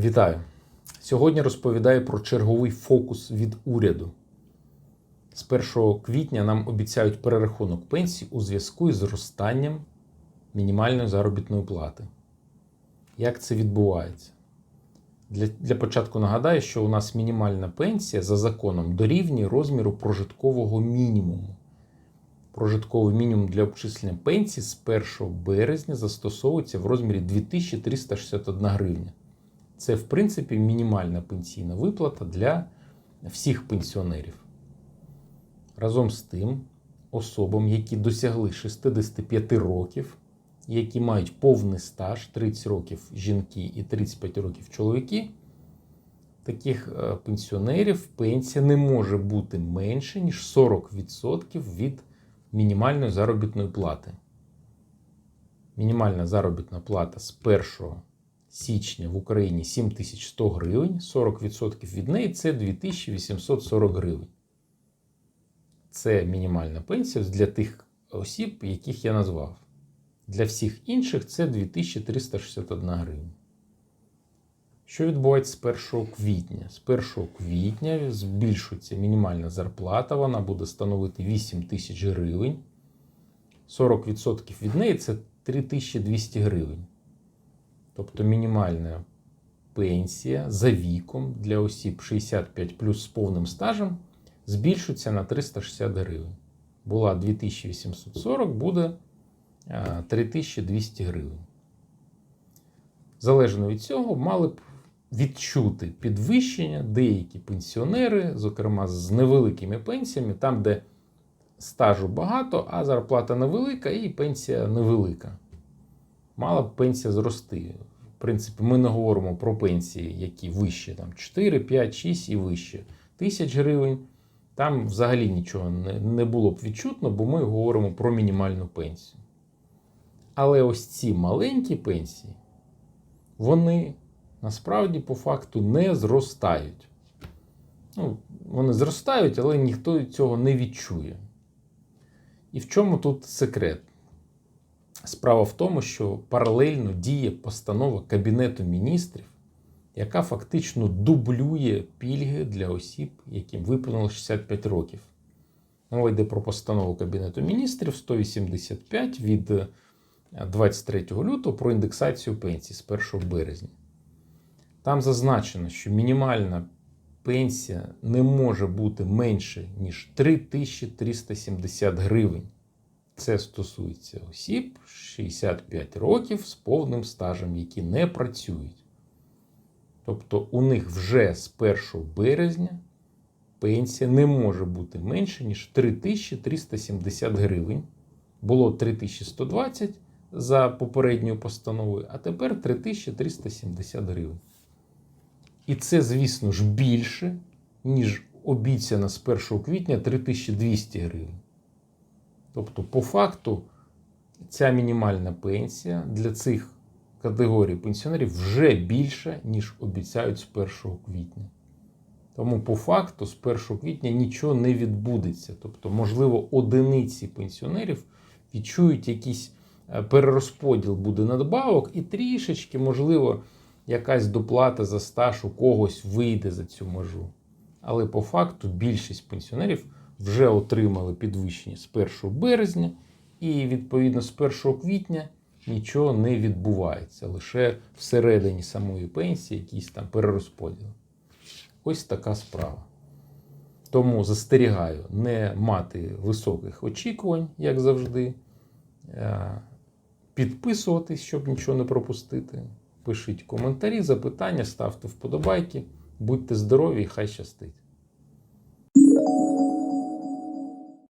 Вітаю! Сьогодні розповідаю про черговий фокус від уряду. З 1 квітня нам обіцяють перерахунок пенсій у зв'язку із зростанням мінімальної заробітної плати. Як це відбувається? Для, для початку нагадаю, що у нас мінімальна пенсія за законом дорівнює розміру прожиткового мінімуму. Прожитковий мінімум для обчислення пенсії з 1 березня застосовується в розмірі 2361 гривня. Це, в принципі, мінімальна пенсійна виплата для всіх пенсіонерів. Разом з тим, особам, які досягли 65 років, які мають повний стаж 30 років жінки і 35 років чоловіки, таких е, пенсіонерів пенсія не може бути менше, ніж 40% від мінімальної заробітної плати. Мінімальна заробітна плата з 1 січня в Україні 7100 гривень, 40% від неї це 2840 гривень. Це мінімальна пенсія для тих осіб, яких я назвав. Для всіх інших це 2361 гривня. Що відбувається з 1 квітня? З 1 квітня збільшується мінімальна зарплата, вона буде становити 8 тисяч гривень. 40% від неї це 3200 гривень. Тобто мінімальна пенсія за віком для осіб 65 плюс з повним стажем збільшується на 360 гривень. Була 2840, буде 3200 гривень. Залежно від цього, мали б відчути підвищення деякі пенсіонери, зокрема з невеликими пенсіями, там, де стажу багато, а зарплата невелика і пенсія невелика. Мала б пенсія зрости. В принципі, ми не говоримо про пенсії, які вищі, там 4, 5, 6 і вище тисяч гривень. Там взагалі нічого не було б відчутно, бо ми говоримо про мінімальну пенсію. Але ось ці маленькі пенсії, вони насправді по факту не зростають. Ну, Вони зростають, але ніхто цього не відчує. І в чому тут секрет? Справа в тому, що паралельно діє постанова Кабінету міністрів, яка фактично дублює пільги для осіб, яким виповнило 65 років. Мова йде про постанову Кабінету міністрів 185 від 23 лютого про індексацію пенсій з 1 березня. Там зазначено, що мінімальна пенсія не може бути менше, ніж 3370 гривень. Це стосується осіб 65 років з повним стажем, які не працюють. Тобто у них вже з 1 березня пенсія не може бути менше, ніж 3370 гривень. Було 3120 за попередньою постановою, а тепер 3370 гривень. І це, звісно ж, більше, ніж обіцяно з 1 квітня 3200 гривень. Тобто, по факту, ця мінімальна пенсія для цих категорій пенсіонерів вже більша, ніж обіцяють з 1 квітня. Тому, по факту, з 1 квітня нічого не відбудеться. Тобто, можливо, одиниці пенсіонерів відчують якийсь перерозподіл буде надбавок, і трішечки, можливо, якась доплата за стаж у когось вийде за цю межу. Але по факту більшість пенсіонерів вже отримали підвищення з 1 березня, і відповідно з 1 квітня нічого не відбувається. Лише всередині самої пенсії якийсь там перерозподіл. Ось така справа. Тому застерігаю не мати високих очікувань, як завжди. Підписуватись, щоб нічого не пропустити. Пишіть коментарі, запитання, ставте вподобайки. Будьте здорові і хай щастить!